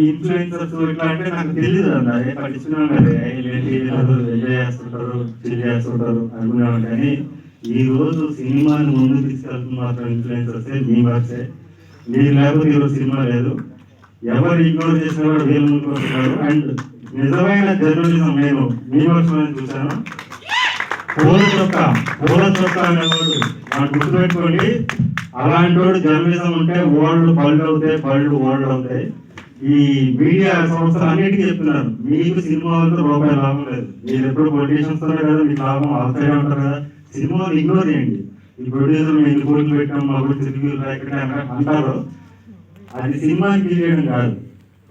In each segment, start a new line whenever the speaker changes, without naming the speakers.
Influencers ఇట్లా అంటే నాకు తెలియదు అన్న. ఏ పట్టించుకున్నాం చేస్తుంటారు చిల్ చేస్తుంటారు అనుకున్నాం కానీ ఈ రోజు సినిమాని ముందుకు తీసుకెళ్తున్న మాత్రం ఇన్ఫ్లుయెన్సర్స్ మీ వర్సే మీరు లేకపోతే ఈరోజు సినిమా లేదు. ఎవరు ఇగ్నోర్ చేసిన వాడు వీళ్ళు ముందుకు వస్తున్నారు అండ్ నిజమైన జర్నలిజం నేను మీ వర్షం చూశాను. పూల చొక్క పూల చొక్క అనేవాడు. నాకు గుర్తుపెట్టుకోండి అలాంటి వాడు జర్నలిజం ఉంటే ఓల్డ్ పళ్ళు అవుతాయి పళ్ళు ఓల్డ్ అవుతాయి. ఈ మీడియా సంస్థలు అన్నిటికీ చెప్తున్నారు మీకు సినిమా రూపాయి లాభం లేదు. మీరు ఎప్పుడు పొలిటీషియన్స్ కదా మీకు లాభం అవుతాయి ఉంటారు కదా. సినిమాలు ఇగ్నోర్ చేయండి. ఈ ప్రొడ్యూసర్ ఎన్ని కోట్లు పెట్టాం మా గురించి రివ్యూలు అంటారు అది సినిమాని తీయడం కాదు.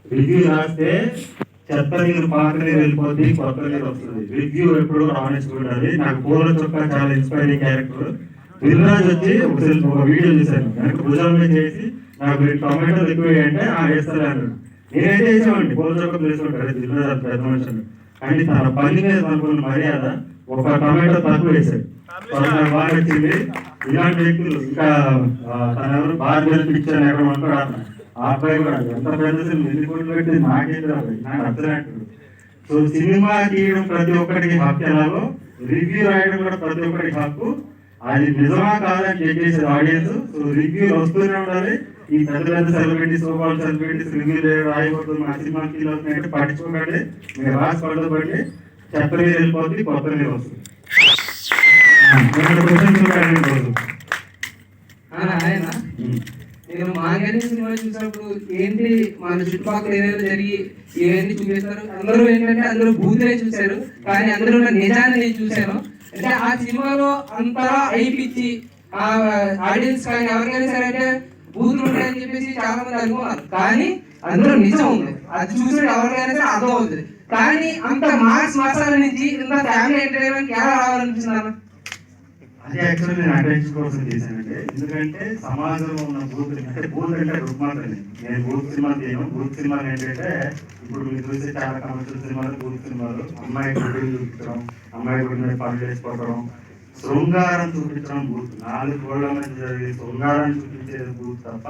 రివ్యూ రాస్తే చెత్త నీరు పాత నీరు వెళ్ళిపోద్ది కొత్త నీరు వస్తుంది. రివ్యూ ఎప్పుడు రాణించుకుంటుంది నాకు పూల చొక్క చాలా ఇన్స్పైరింగ్ క్యారెక్టర్ దిల్రాజ్ వచ్చి ఒక వీడియో చేశాను. వెనక భుజాల చేసి నాకు ఈ టొమాటోలు ఎక్కువ వేయంటే ఆ వేస్తారు అన్నాడు నేనైతే వేసామండి పోల్చొక్కలు వేసుకుంటారు జిల్లా పెద్ద మనుషులు కానీ తన పని మీద అనుకున్న మర్యాద ఒక టొమాటో తక్కువ వేశాడు. బాగా నచ్చింది ఇలాంటి వ్యక్తులు ఇంకా తన ఎవరు బాధ్యత పిచ్చాను ఎక్కడ ఉంటాడు అతను. ఆ అబ్బాయి కూడా ఎంత పెద్ద ఎన్ని కోట్లు పెట్టి నాకేం రాదు నాకు అర్థం సో సినిమా తీయడం ప్రతి ఒక్కరికి హక్కు ఎలాగో రివ్యూ రాయడం కూడా ప్రతి ఒక్కరికి హక్కు. అది నిజమా కాదని చెప్పేసి ఆడియన్స్ సో రివ్యూ వస్తూనే ఉండాలి. ఈ పెద్ద పెద్ద సెలబ్రిటీస్ సోపాల్ సెలబ్రిటీస్ రివ్యూ రాయకూడదు మా సినిమా ఫీల్ అవుతున్నాయంటే పట్టించుకోకండి. మీరు రాసి పడదు చెత్త మీద వెళ్ళిపోతుంది కొత్త మీద వస్తుంది.
ఆయన. నేను మాంగళ్య సినిమా చూసినప్పుడు ఏంటి మన చుట్టుపక్కల ఏదైనా జరిగి ఇవన్నీ చూపిస్తారు? అందరూ ఏంటంటే అందరూ భూతులే చూశారు. కానీ అందరూ ఉన్న నిజాన్ని నేను చూశాను. అంటే ఆ సినిమాలో అంతలా అయిపించి ఆ ఆడియన్స్ కానీ ఎవరికైనా సరే అంటే బూతులు ఉంటాయని చెప్పేసి చాలా మంది అనుకున్నారు. కానీ అందులో నిజం ఉంది. అది చూసిన ఎవరికైనా సరే అర్థం అవుతుంది. కానీ అంత మాస్ మసాల నుంచి ఇంత ఫ్యామిలీ ఎంటర్టైన్మెంట్ ఎలా రావాలనిపిస్తున్నారు
అది యాక్చువల్లీ నేను అటెన్షన్ కోసం చేశానంటే ఎందుకంటే సమాజంలో ఉన్న బూత్ అంటే బూత్ అంటే రుగ్మతని నేను బూత్ సినిమా తీయను బూత్ సినిమాలు ఏంటంటే ఇప్పుడు మీరు చూసే చాలా కమర్షియల్ సినిమాలు బూత్ సినిమాలు. అమ్మాయి గుడి చూపించడం అమ్మాయి గుడి పనులు చేసుకోవడం శృంగారం చూపించడం బూత్ నాలుగు గోళ్ళ మధ్య జరిగే శృంగారం చూపించేది బూత్ తప్ప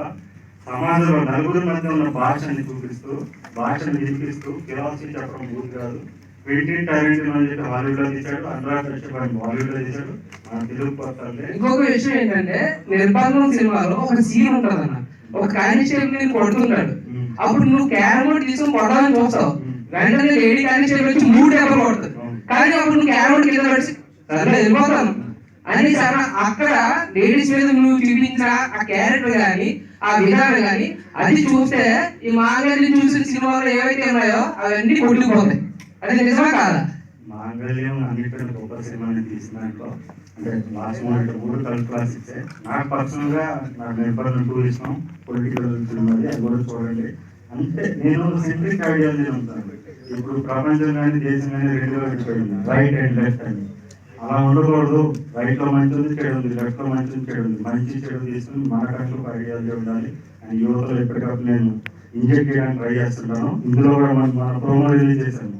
సమాజంలో నలుగురి మధ్య ఉన్న భాషని చూపిస్తూ భాషను వినిపిస్తూ ఫిలాసఫీ చెప్పడం బూత్ కాదు. క్వింటిన్ టారెంటినో అని చెప్పి హాలీవుడ్లో తీశాడు అనురాగ్ కశ్యప్ బాలీవుడ్లో తీశాడు. మన తెలుగు కొత్త
ఇంకొక విషయం ఏంటంటే నిర్బంధం సినిమాలో ఒక సీన్ ఉంటుంది అన్న ఒక కానిస్టేబుల్ నేను కొడుతున్నాడు అప్పుడు నువ్వు క్యారం బోర్డ్ తీసుకొని కొడదామని చూస్తావు. వెంటనే లేడీ కానిస్టేబుల్ వచ్చి మూడు దెబ్బలు కొడుతుంది కానీ అప్పుడు నువ్వు క్యారం బోర్డ్ కింద పడి సరే వెళ్ళిపోతాను. అని సార్ అక్కడ లేడీస్ మీద నువ్వు చూపించిన ఆ క్యారెక్టర్ కానీ ఆ విధానం కానీ అది చూస్తే ఈ మాంగళ్యం చూసిన సినిమాలు ఏవైతే ఉన్నాయో అవన్నీ కొట్టుకుపోతాయి. అది నిజమే కాదా?
మాంగళ్యం అన్నిటికంటే గొప్ప సినిమాని తీసిన దాంట్లో అంటే లాస్ట్ మూమెంట్ క్లాసిక్స్. నాకు పర్సనల్గా నాకు పొలిటికల్ అది కూడా చూడండి. అంటే నేను ఐడియాలజీ ఉంటాను. ఇప్పుడు ప్రపంచం కానీ దేశం కానీ రెండు వెళ్ళిపోయింది రైట్ అండ్ లెఫ్ట్ అని. అలా ఉండకూడదు. రైట్లో మంచి ఉంది చెడు ఉంది లెఫ్ట్లో మంచి ఉంది చెడు ఉంది మంచి చెడు తీసుకుని మన ఒక ఐడియాలజీ ఉండాలి. అండ్ యువతలు ఎప్పటికప్పుడు నేను ఇంజెక్ట్ చేయడానికి ట్రై చేస్తుంటాను. ఇందులో కూడా మనం మన ప్రోమో రిలీజ్ చేశాను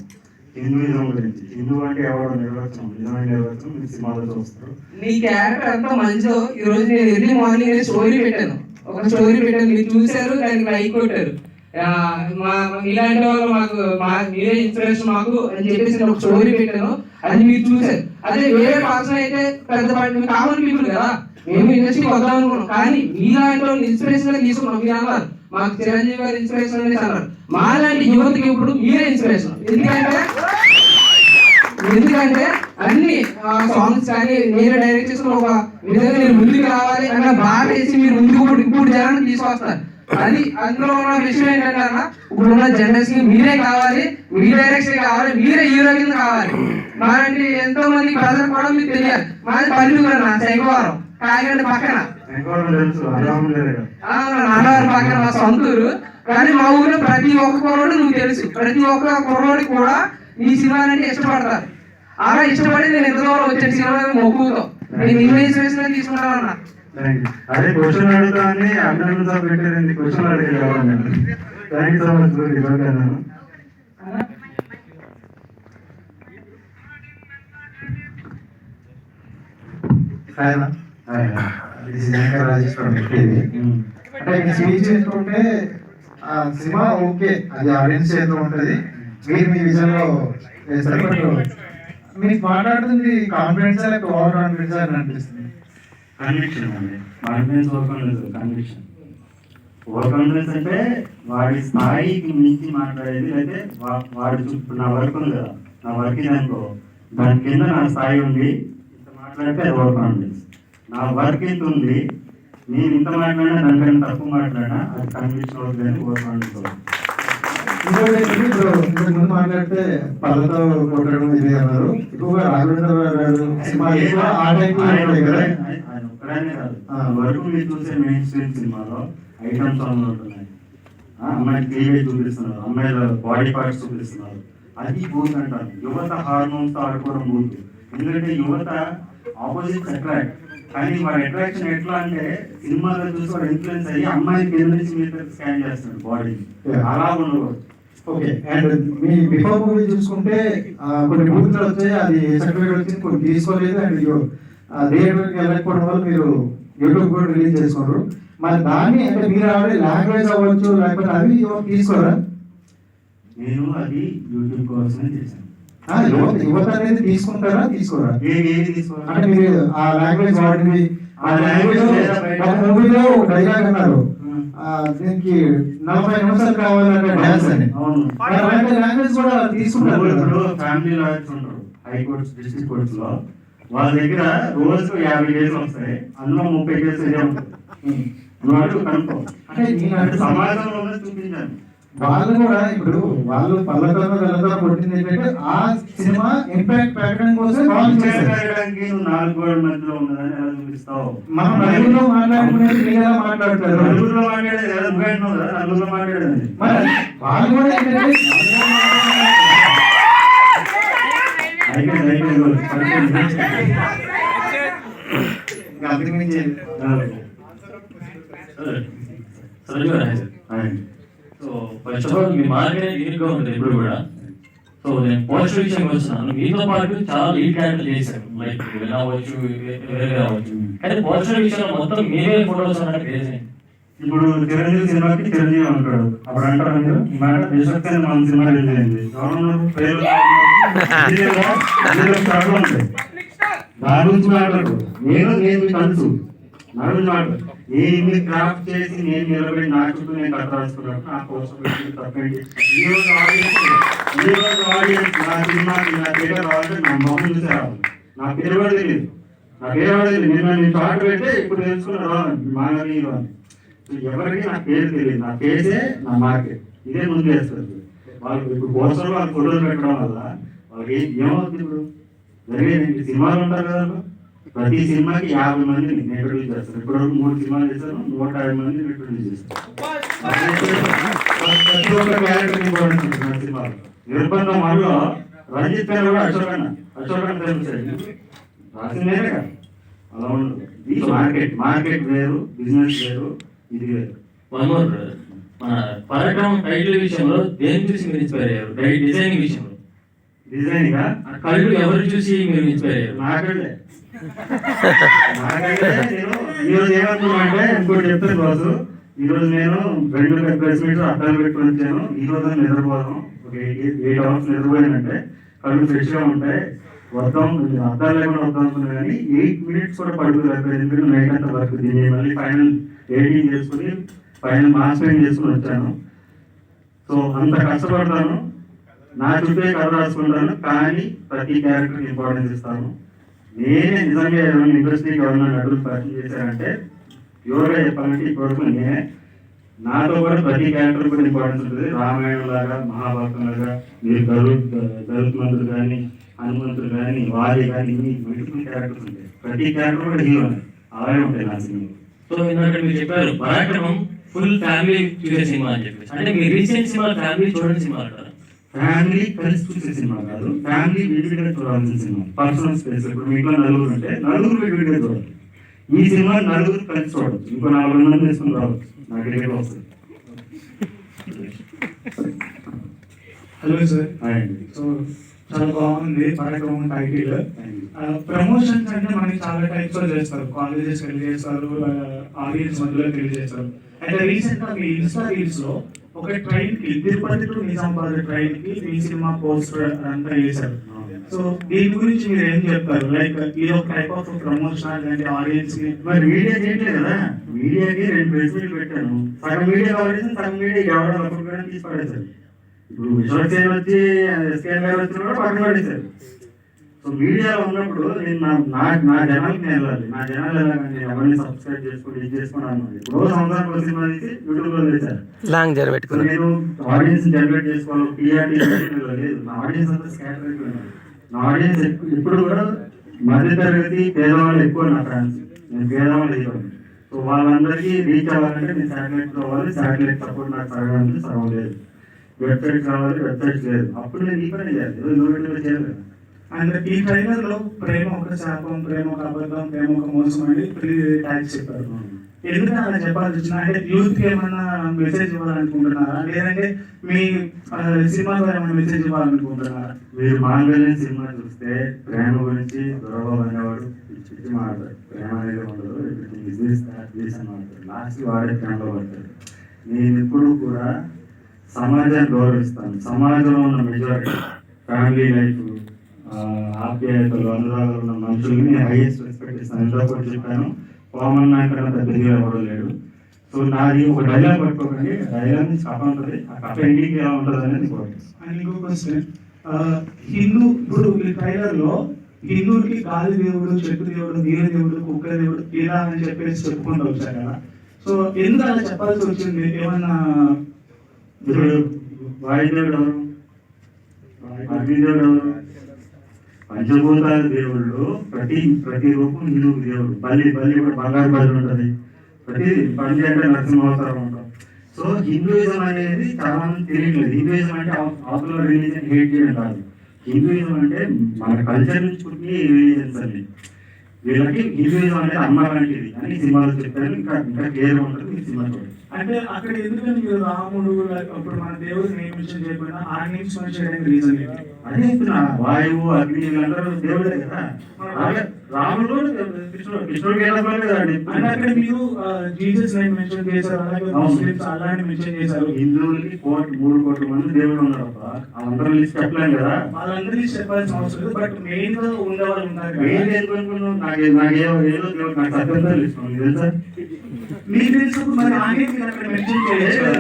హిందూయిజం గురించి. హిందూ అంటే ఎవరు నిర్వచనం నిజమైన నిర్వచనం మీరు సినిమాలో చూస్తారు.
మీ క్యారెక్టర్ అంతా మంచిదో ఈ రోజు నేను ఎర్లీ మార్నింగ్ స్టోరీ పెట్టాను. ఒక స్టోరీ పెట్టాను. మీరు చూశారు దానికి లైక్ కొట్టారు. మా ఇలాంటి వాళ్ళు మాకు మా మీరే ఇన్స్పిరేషన్ మాకు అని చెప్పేసి నేను ఒక స్టోరీ పెట్టాను. అది మీరు చూసారు అదే వేరే పర్సన్ అయితే పెద్ద పాటి కామన్ పీపుల్ కదా. మేము ఇండస్ట్రీకి వద్దాం అనుకున్నాం. కానీ మీలాంటి వాళ్ళు ఇన్స్పిరేషన్గా తీసుకున్నాం. మీరు అన్నారు. మాకు చిరంజీవి గారు ఇన్స్పిరేషన్ అనేసి అన్నారు. మాలాంటి యువతకి ఇప్పుడు మీరే ఇన్స్పిరేషన్ ఎందుకంటే ఎందుకంటే అన్ని సాంగ్స్ కానీ మీరు డైరెక్ట్ చేసుకున్న ఒక విధంగా నేను ముందుకు రావాలి అన్న బాగా వేసి మీరు ముందుకు ఇప్పుడు ఇప్పుడు జనాన్ని తీసుకొస్తారు అది అందులో ఉన్న విషయం ఏంటంటే అన్న ఇప్పుడు ఉన్న జనరేషన్ మీరే కావాలి మీ డైరెక్షన్ కావాలి మీరే హీరో కింద కావాలి. మాలాంటి ఎంతో మంది ప్రజలు కూడా మీకు తెలియాలి. మాది పల్లెటూరు అన్న శంకవరం కాకినాడ పక్కన. నాన్నగారి పక్కన మా సొంతూరు. కానీ మా ఊర్లో ప్రతి ఒక్క కుర్రోడు నువ్వు తెలుసు. ప్రతి ఒక్క కుర్రోడి కూడా నీ సినిమా అంటే ఇష్టపడతారు. అలా ఇష్టపడి నేను ఎంత దూరం వచ్చాను సినిమా మొక్కుతో. నేను ఇంగ్లీష్ వేసిన తీసుకుంటాను అన్న
అదే క్వశ్చన్ అడుగుతా అని అభినందన సార్ పెట్టారండి క్వశ్చన్ అడిగారు థ్యాంక్ యూ సో మచ్
పెట్టేది అంటే స్పీచ్ సినిమా ఓకే. అది ఆడియన్స్ చేతిలో ఉంటది. మీరు మీ విజన్లో చేస్తారు బట్ మీకు మాట్లాడుతుంది కాన్ఫిడెన్స్ ఓవర్ కాన్ఫిడెన్స్ అని అనిపిస్తుంది.
కన్విక్షన్ అండి కాన్ఫిడెన్స్ కాన్ఫిడెన్స్ కన్విక్షన్ కాన్ఫిడెన్స్ అంటే వాడి స్థాయికి మించి మాట్లాడేది అయితే వా- వాడి చుట్టూ నా వర్క్ ఉంది కదా నా వర్క్ ఇది అనుకో దాని కింద నా స్థాయి ఉంది ఇంత మాట్లాడితే అది కాన్ఫిడెన్స్ నా వర్క్ ఇంత ఉంది నేను ఇంత మాట్లాడినా దానికన్నా తక్కువ మాట్లాడినా అది కన్విక్షన్ అవుతుంది ఓవర్ కాన్ఫిడెన్స్ అవుతుంది
ఇంకోటి ఏంటంటే ఇప్పుడు ఇంతకు ముందు మాట్లాడితే పళ్ళతో కొట్టడం ఇది అన్నారు. ఎక్కువగా రాఘవేంద్ర గారు సినిమా ఆ టైప్లో ఉంటాయి కదా.
వరకు మీరు చూసే మెయిన్ స్ట్రీమ్ సినిమాలో ఐటమ్ సాంగ్ ఉంటున్నాయి. ఆ, అమ్మాయి క్లీవేజ్ చూపిస్తున్నారు. అమ్మాయిల బాడీ పార్ట్స్ చూపిస్తున్నారు. అది బూత్ అంటారు యువత హార్మోన్స్ ఆడుకోవడం బూత్ ఎందుకంటే యువత ఆపోజిట్ అట్రాక్ట్ కానీ వాడి అట్రాక్షన్ ఎట్లా అంటే సినిమాలో చూసి వాడు ఇన్ఫ్లుయెన్స్ అయ్యి అమ్మాయిని కింద నుంచి మీద స్కాన్ చేస్తాడు బాడీ. అలా ఉండకూడదు.
ఓకే అండ్ మీ బిఫోర్ మూవీ చూసుకుంటే కొన్ని బూత్లు వచ్చాయి. అది సర్టిఫికేట్ వచ్చింది. కొన్ని తీసుకోలేదు. అండ్ థియేటర్కి వెళ్ళకపోవడం వల్ల మీరు యూట్యూబ్ కూడా రిలీజ్ చేసుకున్నారు మరి దాన్ని అంటే మీరు ఆల్రెడీ లాంగ్వేజ్ అవ్వచ్చు లేకపోతే అవి తీసుకోరా?
నేను అది యూట్యూబ్ కోసమే చేశాను.
యువత అనేది తీసుకుంటారా తీసుకోరా? అంటే మీరు ఆ లాంగ్వేజ్ వాడింది ఆ లాంగ్వేజ్ మూవీలో డైలాగ్ అన్నారు. దీనికి నలభై నిమిషాలు కావాలంటే డాన్స్ అని. లాంగ్వేజ్ కూడా తీసుకుంటారు
ఫ్యామిలీ లాయర్స్ ఉంటారు. హైకోర్ట్స్ డిస్ట్రిక్ట్ కోర్ట్స్లో వాళ్ళ దగ్గర రోజు యాభై కేసులు వస్తాయి. అందులో ముప్పై కేసులు ఇదే ఉంటుంది నువ్వు అడుగు కనుక్కో.
అంటే నేను
అంటే
అంటే
సమాజంలో చూపించాను
వాళ్ళు కూడా ఇప్పుడు వాళ్ళు పల్లెటూరు వెళ్ళదా కొట్టింది ఏంటంటే ఆ సినిమా ఇంపాక్ట్ పెట్టడం కోసం వాళ్ళు
చేయడానికి నాలుగు గోడల మధ్యలో ఉన్నదని ఎలా చూపిస్తావు?
మనం నలుగురిలో మాట్లాడుకునేది మీరు ఎలా మాట్లాడతారు?
నలుగురులో మాట్లాడేది ఎలా నలుగురులో
వాళ్ళు కూడా ఏంటంటే
అయిపోయింది అయిపోయింది
ఇంకా అంతకు మించి
సంజయ్ గారు హాయ్ సార్
ఆయ్.
సో ఫస్ట్ ఆఫ్ ఆల్ మీ మార్కెట్ ఉంటుంది ఇప్పుడు కూడా సో నేను పోస్టర్ విషయంకి మీతో పాటు చాలా లీడ్ క్యారెక్టర్ చేశాను లైక్ అవ్వచ్చు వేరే అవ్వచ్చు కానీ పోస్టర్ విషయంలో మొత్తం మీరే ఫోటోస్ అన్నట్టు క్రేజ్
ఇప్పుడు చిరంజీవి సినిమాకి చిరంజీవి ఉంటాడు అప్పుడు అంటారు మీరు ఈ మాట దేశభక్తి మన సినిమా రిలీజ్ అయింది. ఎవరున్నారు? పేరు గురించి మాట్లాడు నేను నేను మీకు తెలుసు నా గురించి మాట్లాడు నేను క్రాఫ్ట్ చేసి నేను నిలబడి నా చుట్టూ నేను కథ రాసుకున్నాను. నా కోసం తప్పండి ఈ రోజు ఆడియన్స్ ఈ రోజు ఆడియన్స్ నా సినిమాకి నా పేరు రావాలంటే నా మొహం చూసి రావాలి. నా పేరు కూడా తెలియదు. నా పేరు కూడా తెలియదు. నేను నేను చాటు పెడితే ఇప్పుడు తెలుసుకున్నాను రావాలి. మా సో ఎవరికి నా పేరు తెలియదు. నా పేరే నా మార్కెట్ ఇదే ముందు వేస్తుంది వాళ్ళు ఇప్పుడు పోస్టర్ వాళ్ళు ఫోటోలు పెట్టడం వల్ల వాళ్ళకి ఏమవుతుంది ఇప్పుడు? జరిగేది సినిమాలు ఉంటారు కదా ప్రతి సినిమాకి యాభై మందిని ఇంట్రడ్యూస్ చేస్తారు. ఇప్పుడు వరకు మూడు సినిమాలు చేశాను నూట యాభై మందిని ఇంట్రడ్యూస్ చేస్తారు ప్రతి ఒక్క క్యారెక్టర్ ఇంపార్టెన్స్ ఉంటుంది నిర్బంధం వల్ల రంజిత్ పేరు కూడా అశోకన్న అశోకన్న తెలుసు రాసింది వేరే కదా. అలా ఉండదు. ఇది మార్కెట్ మార్కెట్ వేరు బిజినెస్ వేరు.
వన్ మోర్ మన పరాక్రమం టైటిల్ విషయంలో దేని చూసి మీరు ఇన్స్పైర్ అయ్యారు? డిజైనింగ్ విషయంలో. కళ్ళు ఎవరు చూసి మీరు ఇన్స్పైర్ అయ్యారు?
ఈరోజు ఇంకోటి చెప్తాను ఈరోజు నేను రెండు ప్రెస్ పెట్టుకుని వచ్చాను. ఈ రోజు నిద్రపోదాం. ఒక ఎయిట్ అవర్స్ నిద్రపోయానంటే కళ్ళు ఫ్రెష్గా ఉంటాయి. వద్దాం అద్దాలు లేకుండా వద్దాం అనుకున్నా కానీ ఎయిట్ మినిట్స్ కూడా పడుకోలేదు ఎందుకంటే నైట్ అంతా వర్క్ దీన్ని మళ్ళీ ఫైనల్ ఎడిటింగ్ చేసుకుని ఫైనల్ మాస్టరింగ్ చేసుకుని వచ్చాను. సో అంత కష్టపడతాను. నా చుట్టే కథ రాసుకుంటాను కానీ ప్రతి క్యారెక్టర్ ఇంపార్టెన్స్ ఇస్తాను. నేనే నిజంగా ఏమైనా ఇండస్ట్రీకి ఎవరైనా నటులు పరిచయం చేశారంటే ప్యూర్గా చెప్పాలంటే ఇప్పటివరకు నేనే. నాతో కూడా ప్రతి క్యారెక్టర్ కూడా ఇంపార్టెన్స్ ఉంటుంది. రామాయణం లాగా మహాభారతం లాగా మీరు గరు గరుత్మంతుడు కానీ హనుమంతుడు కానీ వాలి కానీ ఇన్ని మల్టిపుల్ క్యారెక్టర్స్ ఉంటాయి ప్రతి క్యారెక్టర్ కూడా హీరో అలాగే ఉంటాయి నా సినిమా.
సో ఇందాక మీరు చెప్పారు పరాక్రమం ఫుల్ ఫ్యామిలీ చూసే సినిమా అని చెప్పేసి. అంటే మీ రీసెంట్ సినిమా ఫ్యామిలీ చూడండి సినిమా అంటారా?
ఫ్యామిలీ కలిసి చూసే సినిమా కాదు. ఫ్యామిలీ విడివిడిగా చూడాల్సిన సినిమా. పర్సనల్ స్పేస్ ఇప్పుడు మీ ఇంట్లో నలుగురు ఉంటే నలుగురు విడివిడిగా చూడాలి ఈ సినిమా నలుగురు కలిసి చూడవచ్చు ఇంకో నాలుగు మంది తీసుకుని రావచ్చు. నాకు టికెట్ వస్తుంది.
Hello sir.
హాయ్ అండి.
సో చాలా బాగుంది పరాక్రమం టైటిల్.
Thank you.
ప్రమోషన్స్ అంటే మనకి చాలా టైప్స్లో చేస్తారు. కాలేజెస్ వెళ్ళి చేస్తారు ఆడియన్స్ మధ్యలో వెళ్ళి చేస్తారు. అయితే రీసెంట్గా మీ ఇన్స్టా రీల్స్లో ఒక ట్రైన్కి తిరుపతి టు నిజామాబాద్ ట్రైన్కి మీ సినిమా పోస్టర్ అంతా వేశారు సో దీని గురించి మీరు ఏం చెప్తారు? లైక్ ఇది ఒక టైప్ ఆఫ్ ప్రమోషన్ అంటే ఆడియన్స్కి.
మరి మీడియా చేయట్లేదు కదా? మీడియాకి రెండు ప్రెస్ మీట్లు పెట్టాను. సగం మీడియా కవరేజ్ సగం మీడియా ఎవడో ఒకరు తీసి ఇప్పుడు విశ్వసేన వచ్చి ఎస్కేఎన్ గారు వచ్చిన కూడా పక్కన పడేశారు. సో మీడియాలో ఉన్నప్పుడు నేను నా నా నా జనాలకి నేను వెళ్ళాలి. నా జనాలు వెళ్ళాలని నేను ఎవరిని సబ్స్క్రైబ్ చేసుకోండి ఇది చేసుకున్నాను ఇప్పుడు సంవత్సరానికి ఒక సినిమా తీసి యూట్యూబ్లో వేశారు.
లాంగ్ జర
సో
పెట్టుకున్నాను
నేను ఆడియన్స్ జనరేట్ చేసుకోవాలి పిఆర్టీ లేదు నా ఆడియన్స్ అంతా స్కాటర్ అయిపోయినారు నా ఆడియన్స్ ఇప్పుడు కూడా మధ్య తరగతి పేదవాళ్ళు ఎక్కువ నా ఫ్యాన్స్ నేను పేదవాళ్ళు ఎక్కువ. సో వాళ్ళందరికీ రీచ్ అవ్వాలంటే నేను శాటిలైట్ కావాలి శాటిలైట్ సపోర్ట్ నాకు సగం సగం లేదు. వెబ్సైట్ కావాలి వెబ్సైట్ లేదు అప్పుడు నేను ఈ పని చేయాలి. ఏదో చేయాలి
అండ్ ఈ ట్రైలర్లో ప్రేమ ఒక శాపం ప్రేమ ఒక అబద్ధం ప్రేమ ఒక మోసం అని త్రీ చెప్పారు. ఎందుకంటే అలా చెప్పాల్సి వచ్చిన అంటే యూత్కి ఏమన్నా మెసేజ్ ఇవ్వాలనుకుంటున్నారా? లేదంటే మీ సినిమా ద్వారా ఏమైనా మెసేజ్ ఇవ్వాలనుకుంటున్నారా?
మీరు మాంగళ్యం సినిమా చూస్తే ప్రేమ గురించి దొరబాబు అనేవాడు పిచ్చి మాడతారు ప్రేమ అనేది ఉండదు. బిజినెస్ స్టార్ట్ అని లాస్ట్ వాడే ప్రేమలో పడతారు నేను ఇప్పుడు కూడా సమాజాన్ని గౌరవిస్తాను. సమాజంలో ఉన్న మెజారిటీ ఫ్యామిలీ లైఫ్ ఆప్యాయతలు అనురాగాలు ఉన్న మనుషులకి నేను హైయెస్ట్ రెస్పెక్ట్ ఇస్తాను ఇంట్లో కూడా చెప్పాను కామన్ నాయకుడు పెద్దగా ఎవరు లేడు సో నాది ఒక డైలాగ్ పట్టుకోకండి. డైలాగ్ నుంచి కథ ఉంటుంది. ఆ కథ ఎండింగ్ ఎలా ఉంటుంది అనేది కోరుతాను
అండ్ ఇంకో క్వశ్చన్ హిందూ ఇప్పుడు మీ ట్రైలర్లో హిందువులకి గాలి దేవుడు చెట్టు దేవుడు నీరు దేవుడు కుక్క దేవుడు ఇలా అని చెప్పేసి చెప్పుకుంటూ వచ్చారు కదా. సో ఎందుకు అలా చెప్పాల్సి వచ్చింది? ఏమన్నా
మిత్రుడు వాయుదేవుడు అగ్నిదేవుడు పంచభూతాల దేవుళ్ళు ప్రతి ప్రతి రూపం హిందూ దేవుడు బలి బలి కూడా బంగారు బలి ఉంటుంది. ప్రతి బలి అంటే నరసింహావతారం ఉంటాం సో హిందూయిజం అనేది చాలా మంది తెలియట్లేదు. హిందూయిజం అంటే ఆఫ్లో రిలీజన్ హేట్ చేయడం కాదు. హిందూయిజం అంటే మన కల్చర్ నుంచి పుట్టిన రిలీజన్స్ అన్ని. వీళ్ళకి హిందూయిజం అనేది అమ్మ లాంటిది. అని సినిమాలో చెప్పారు ఇంకా ఇంకా క్లియర్ ఉంటుంది ఈ సినిమా చూడండి.
అంటే అక్కడ ఎందుకని మీరు రాముడు అప్పుడు మన దేవుడు నియమించడం చేయకపోయినా ఆ నియమించడం చేయడానికి రీజన్
అదే వాయువు అగ్ని వీళ్ళందరూ దేవుడే కదా. రాముడు కృష్ణుడు కృష్ణుడికి వెళ్ళకపోలేదు కదండి?
అండ్ అక్కడ మీరు జీసస్ మెన్షన్ చేశారు అలాగే
అవును.
ముస్లిమ్స్ అలాంటి మెన్షన్ చేశారు.
హిందువులకి కోటి మూడు కోట్ల మంది దేవుడు ఉన్నారు వాళ్ళందరూ లిస్ట్ చెప్పలేం కదా?
వాళ్ళందరికీ చెప్పాల్సిన అవసరం లేదు బట్
మెయిన్గా నాకు ఏదో దేవుడు నాకు సత్యంతో లిస్ట్ ఉంది తెలుసా?
తెలుసు మరి అక్కడ మెన్షన్ చేయలేదు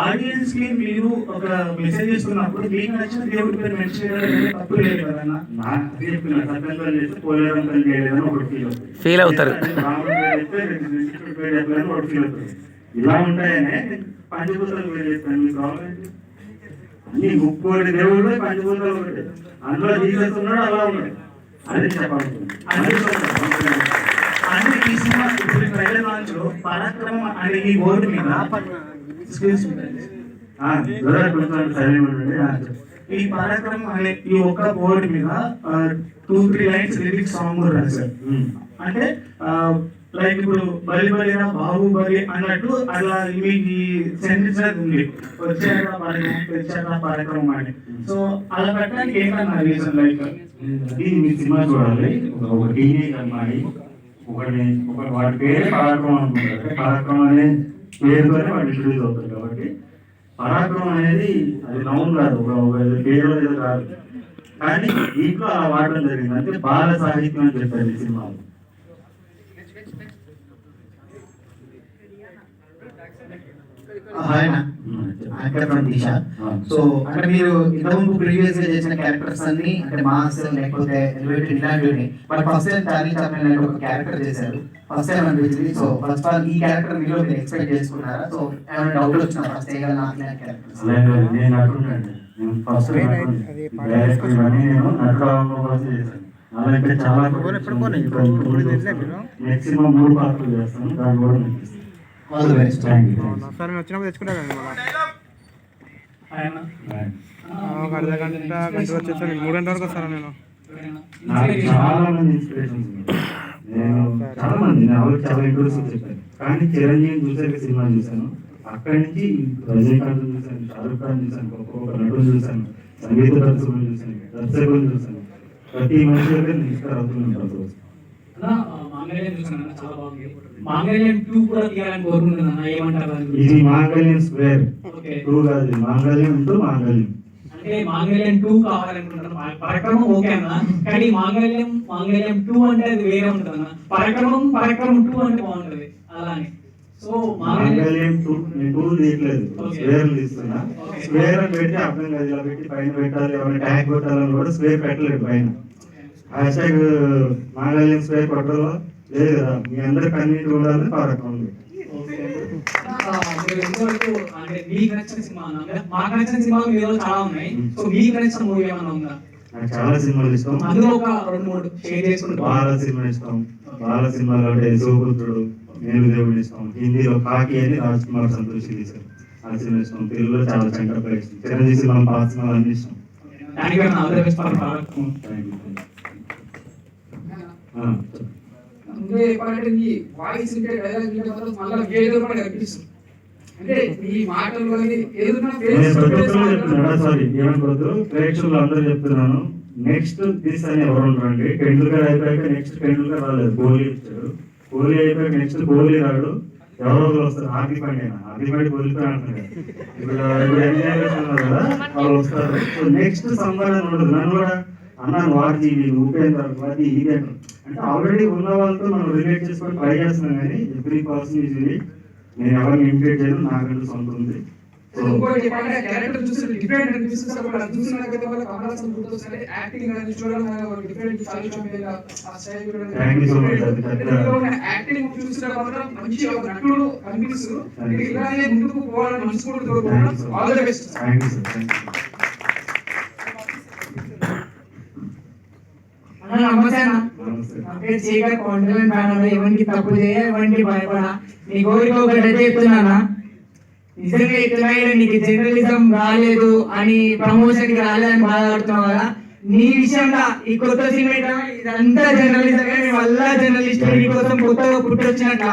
ఆడియన్స్కి మీరు ఒక మెసేజ్ ఇస్తున్నప్పుడు మీకు నచ్చిన దేవుడి పేరు మెన్షన్ చేయడం తప్పు లేదు కదన్నా
నాకు అదే చెప్పిన సత్యంతో చేస్తే పోలేరం పని చేయలేదని ఒకటి ఫీల్
అవుతారు.
ఇలా ఉంటాయనే పంచభూతాలు అన్ని ముక్కోటి దేవుళ్ళు పంచభూతాలు ఒకటి. అందులో జీసస్ ఉన్నాడు అలా ఉన్నాడు. అదే చెప్పాలనుకుంటున్నాను
అంటే ఈ సినిమా ఇప్పుడు ట్రైలర్ లాంచ్లో పరాక్రమం అనే ఈ బోర్డు మీద. ఈ పరాక్రమం అనే ఈ ఒక్క బోర్డు మీద two three lines lyrics song కూడా రాశారు.
ఉమ్.
అంటే లైక్ ఇప్పుడు బలి బలిరా బాహుబలి అన్నట్టు అలా ఈ సెంటెన్స్ అనేది ఉంది. వచ్చాక పరాక్రమం తెచ్చాక పరాక్రమం అని. సో అలా పెట్టడానికి ఏంటన్నా రీజన్ లైక్
అది మీ సినిమా చూడాలి. ఒక టీనేజ్ అమ్మాయి ఒకటి ఒకటి వాటి పేరే పరాక్రమం అనుకుంటారు పరాక్రమం అనే పేరుతోనే వాటి ఇంట్రడ్యూస్ అవుతారు కాబట్టి పరాక్రమం అనేది అది నౌన్ కాదు. ఒక పేరు ఏదో కాదు. కానీ దీంట్లో అలా వాడడం జరిగింది. అంటే బాల సాహిత్యం అని చెప్పారు ఈ సినిమాలో. ఆయన
యాంకర్ ఫ్రమ్ దిశ. సో అంటే మీరు ఇంతకుముందు ప్రీవియస్గా చేసిన క్యారెక్టర్స్ అన్ని అంటే మాస్ లేకపోతే ఎలివేటెడ్ ఇలాంటివి but first time Charlie Chaplin లాంటి ఒక క్యారెక్టర్ చేశారు. ఫస్ట్ టైం అనిపించింది. సో ఫస్ట్ ఆల్ ఈ క్యారెక్టర్ మీరు ఎక్స్పెక్ట్ చేసుకున్నారా? సో ఏమైనా డౌట్ వచ్చినా ఫస్ట్ క్యారెక్టర్స్
అలాగే నేను నటున్నాను నేను ఫస్ట్ డైరెక్ట్ ఇవన్నీ నేను నటుడు అవ్వడం కోసం చేశాను. అలా ఇంకా చాలా మూడు పాత్రలు చేస్తాను. దాని కూడా
సార్ మేము వచ్చినప్పుడు తెచ్చుకుంటాం ఒక అర్ధ గంట గంట వచ్చేస్తాను మూడు గంటల వరకు వస్తాను నేను?
నాకు చాలా మంది ఇన్స్పిరేషన్స్ ఉన్నాయి. నేను చాలా మంది ఇంట్రెస్ట్ చెప్పాను. కానీ చిరంజీవి చూసాక సినిమా చూశాను. అక్కడి నుంచి రజనీకాంత్ చూశాను షారుఖ్ ఖాన్ చూశాను గొప్ప నటులు చూశాను సంగీత దర్శకులు చూశాను దర్శకులు చూశాను. ప్రతి మనిషి దగ్గర
మాంగళ్యం టూ కూడా తీయాలని కోరుకుంటున్నాను ఏమంటారు?
ఇది మాంగళ్యం స్క్వేర్ టూ కాదు మాంగళ్యం టు మాంగళ్యం.
అంటే మాంగళ్యం టూ కావాలనుకుంటున్నాను. పరక్రమం ఓకే అన్న? కానీ మాంగళ్యం మాంగళ్యం టూ అంటే అది వేరే ఉంటుంది అన్న పరక్రమం పరక్రమం టూ అంటే బాగుంటది. అలానే. సో మాంగళ్యం
టూ నేను టూ తీయట్లేదు.
Okay.
స్క్వేర్ అని పెట్టి అర్థం కాదు. ఇలా పెట్టి పైన పెట్టాలి ఎవరైనా ట్యాగ్ కొట్టాలని కూడా స్క్వేర్ పెట్టలేదు పైన. హ్యాష్ ట్యాగ్ మాంగళ్యం స్క్వేర్ కొట్టడంలో లేదు కదా. మీ అందరి కన్నీటి ఉండాలని పథకం ఉంది
మీరు ఇంతవరకు అంటే మీకు నచ్చిన సినిమా అన్న అంటే మాకు నచ్చిన సినిమాలు మీలో చాలా ఉన్నాయి. సో మీకు నచ్చిన మూవీ ఏమైనా ఉందా?
నాకు చాలా సినిమాలు ఇష్టం.
అందులో ఒక రెండు మూడు షేర్ చేసుకుంటాం
బాల సినిమా ఇష్టం. బాల సినిమాలో అంటే శివపుత్రుడు నేను దేవుడు ఇష్టం. హిందీలో కాకి అని రాజ్ కుమార్ సంతోష్ తీశారు ఆ సినిమా ఇష్టం. తెలుగులో చాలా చంకపై ఇష్టం. చిరంజీవి సినిమా పాత సినిమాలు అన్ని ఇష్టం.
థ్యాంక్ యూ అన్న all the best for product
Thank you. ఆ, చెప్పు.
ఇంకా చెప్పాలంటే నీ వాయిస్ ఉంటే డైలాగ్ మళ్ళీ ఏదో కూడా కనిపిస్తుంది.
సారీ ఏమనుకోవద్దు ప్రేక్షకులు అందరూ చెప్తున్నాను. నెక్స్ట్ దిస్ అని ఎవరు ఉండరండి టెండూల్కర్ అయిపోయాక నెక్స్ట్ టెండూల్కర్ రాలేదు. కోహ్లీ అయిపోయాక నెక్స్ట్ కోహ్లీ రాడు. ఎవరో ఒకరు వస్తారు. హార్దిక్ పాండ్యా. హార్దిక్ పాండ్యా అంటున్నారు ఇప్పుడు ఇప్పుడు కదా వాళ్ళు వస్తారు. నెక్స్ట్ సంపాదన ఉండదు నన్ను కూడా అన్నాను వార్జీవి ఉపేందర్ ఇది అంటే ఆల్రెడీ ఉన్న వాళ్ళతో మనం రిలేట్ చేసుకొని ట్రై చేస్తున్నాం కానీ ఎవ్రీ పర్సన్ ఈజ్ నేను ఎవరిని ఇమిటేట్ చేయను నాకంటూ సొంత ఉంది.
ఇంకోటి చెప్పాలంటే క్యారెక్టర్ చూసి డిఫరెంట్ అనిపిస్తుంది అప్పుడు అది చూసినాకైతే వాళ్ళకి కమల్ హాసన్ గుర్తొస్తుంది యాక్టింగ్ అనేది చూడడం డిఫరెంట్ చాలా మీద ఆ style
Thank you so much. అది పెద్ద-
యాక్టింగ్ చూసిన మాత్రం మంచి ఒక నటుడు కనిపిస్తుంది ఇది ఇలానే ముందుకు పోవాలని మనసుకుంటూ
thank you
all the best
thank you sir thank you
అన్న నమస్తే ఎవరికి తప్పు చేయ ఎవరికి భయపడా నీ కోరిక ఒకటి చెప్తున్నానా? నిజంగా నీకు జర్నలిజం రాలేదు అని ప్రమోషన్కి రాలేదని బాధపడుతున్నావు కదా? నీ విషయంలో ఈ కొత్త సినిమా ఇదంతా జర్నలిజం వల్ల జర్నలిస్ట్ నీ కోసం కొత్తగా పుట్టొచ్చినట్ట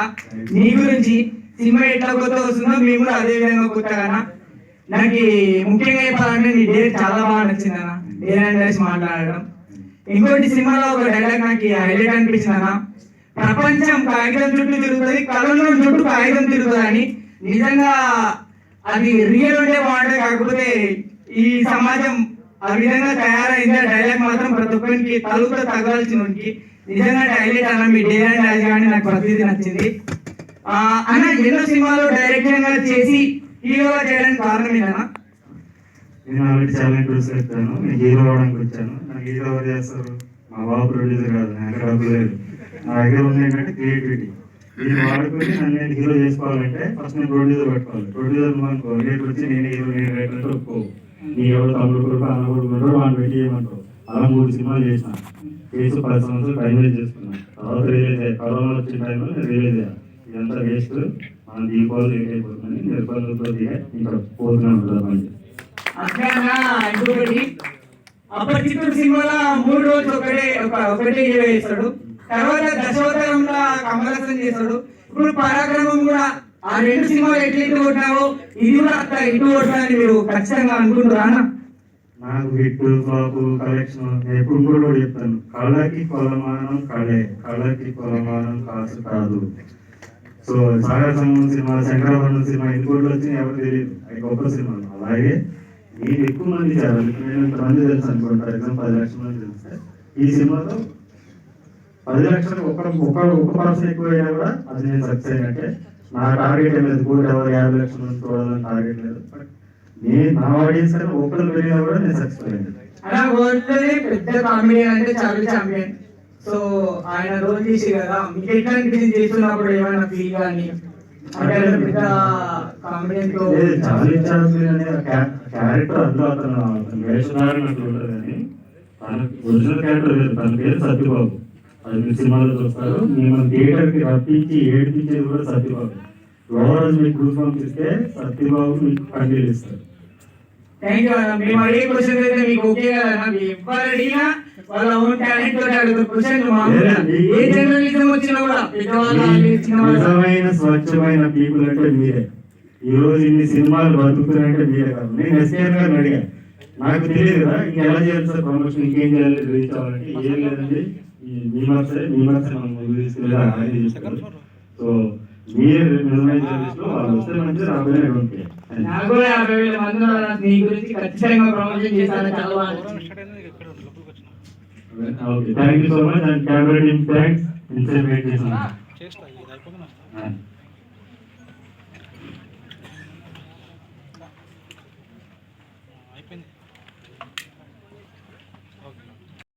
నీ గురించి సినిమా ఎట్లా కొత్త వస్తుందో మేము కూడా అదే విధంగా కొత్తగా నాకు ముఖ్యంగా చెప్పాలంటే నీ డేట్ చాలా బాగా నచ్చింది అన్న డేర్ అండ్ మాట్లాడడం. ఇంకోటి సినిమాలో ఒక డైలాగ్ నాకు హైలైట్ అనిపించింది అన్న. ప్రపంచం కాగితం చుట్టూ తిరుగుతుంది కలంలో చుట్టూ కాగితం తిరుగుతుంది అని నిజంగా అది రియల్ ఉంటే బాగుంటుంది కాకపోతే ఈ సమాజం ఆ విధంగా తయారైంది. డైలాగ్ మాత్రం ప్రతి ఒక్కరికి తలుపుతో తగలాల్సిన నిజంగా హైలైట్ అన్న మీ డే అండ్ డాష్ కానీ నాకు ప్రతిదీ నచ్చింది. ఆ, అన్న ఎన్నో సినిమాలు డైరెక్షన్గా చేసి హీరోగా చేయడానికి కారణం ఏదన్నా
నేను ఆల్రెడీ చాలా ఇంటర్వ్యూస్ చెప్తాను నేను హీరో అవడానికి వచ్చాను. నాకు హీరో ఎవరు చేస్తారు మా బాబు ప్రొడ్యూసర్ కాదు. నా దగ్గర డబ్బు లేదు. నా దగ్గర ఉంది ఏంటంటే క్రియేటివిటీ నేను వాడుకొని నన్ను నేను హీరో చేసుకోవాలంటే ఫస్ట్ నేను ప్రొడ్యూసర్ పెట్టుకోవాలి. ప్రొడ్యూసర్ అనుకో రేపు వచ్చి నేను హీరో నేను రైటర్ అంటే ఒప్పుకో నీ ఎవరు తమ్ముడు కొడుకు అన్న కొడుకు ఉంటాడు వాళ్ళు పెట్టి చేయమంటావు. అలా మూడు సినిమాలు చేసిన. చేసి పది సంవత్సరాలు టైం వేస్ట్ చేసుకున్నాను తర్వాత రిలీజ్ అయ్యాయి కరోనా వచ్చిన టైంలో నేను రిలీజ్ అయ్యాను ఇదంతా వేస్ట్ మనం దీపావళి లేట్ అయిపోతుందని నిర్బంధంతో దిగా ఇంకా పోతూనే ఉంటుంది మళ్ళీ
ఇంకొకటి అపరిచితుడు సినిమాలో మూడు రోజులు ఒకటే ఒక ఒకటే హీరో చేస్తాడు తర్వాత దశావతారంలో కమలసం చేస్తాడు. ఇప్పుడు పరాక్రమం కూడా ఆ రెండు సినిమాలు ఎట్లయితే కొట్టావో ఇది కూడా అట్లా ఇటు కొట్టాలని మీరు ఖచ్చితంగా అనుకుంటున్నారా
నాకు హిట్ ఫ్లాప్ కలెక్షన్ ఎప్పుడు కూడా చెప్తాను. కళకి కొలమానం కళే. కళకి కొలమానం కాసు కాదు. సో సాగర సంగమం సినిమా శంకరాభరణం సినిమా ఇంకోటి వచ్చిన ఎవరు తెలియదు. గొప్ప సినిమా. అలాగే నేను ఎక్కువ మంది చేయాలి. నేను ఇంతమంది తెలుసు అనుకోండి. ఫర్ ఎగ్జాంపుల్ పది లక్షల మంది తెలిస్తే ఈ సినిమాలో పది లక్షలు ఒక ఒక ఒక పర్సన్ ఎక్కువ అయినా కూడా అది నేను సక్సెస్ అయినట్టే. నా టార్గెట్ ఏం లేదు. కూడా ఎవరు యాభై లక్షల మంది చూడాలని టార్గెట్ లేదు. బట్ నేను నా ఆడియన్స్ కన్నా ఒకరు పెరిగినా కూడా నేను సక్సెస్ అయ్యాను.
అలా వరల్డ్లోనే పెద్ద కామెడీ అంటే చాలా చాంపియన్. సో ఆయన రోల్ చేసి కదా మీకు ఎట్లా అనిపించింది? చేస్తున్నప్పుడు ఏమైనా ఫీల్ కానీ
క్యారెక్టర్ అందులో అతను వేషధారణ అట్లా ఉంటుంది కానీ తన ఒరిజినల్ క్యారెక్టర్ లేదు. తన పేరు సత్యబాబు. అది మీరు సినిమాలో చూస్తారు. మిమ్మల్ని థియేటర్కి రప్పించి ఏడిపించేది కూడా సత్యబాబు. ఓవరాల్ మీకు గ్రూప్ పంపిస్తే సత్యబాబు మీకు కండీలు ఇస్తారు
థ్యాంక్ యూ అన్న మేము అడిగే క్వశ్చన్ అయితే మీకు ఓకే కదా అన్న ఎవరు అడిగినా? వాళ్ళ ఓన్ టాలెంట్ తోటి అడుగుతారు. క్వశ్చన్ మామూలుగా. ఏ జర్నలిజం వచ్చినా కూడా పెద్దవాళ్ళు కానీ చిన్నవాళ్ళు
నిజమైన స్వచ్ఛమైన పీపుల్ అంటే మీరే. ఈ రోజు ఇన్ని సినిమాలు బతుకుతున్నాయంటే మీరే కాదు. నేను ఎస్కేఆర్ గారిని అడిగా నాకు తెలియదు కదా ఇంకెలా చేయాలి సార్ ప్రమోషన్ ఇంకేం చేయాలి? అవ్వాలంటే ఏం లేదండి. మీ మార్క్సే మీ మార్క్సే మనం ముందు తీసుకెళ్ళి సో మీరు నిజమైన వాళ్ళు వస్తే మంచిది రాబోయే ఓకే
నాకు యాభై వేల మంది. నీ గురించి ఖచ్చితంగా ప్రమోషన్ చేస్తాను చాలా
okay thank you so much and camera team thanks ఇంతసేపు వెయిట్ చేస్తున్నాను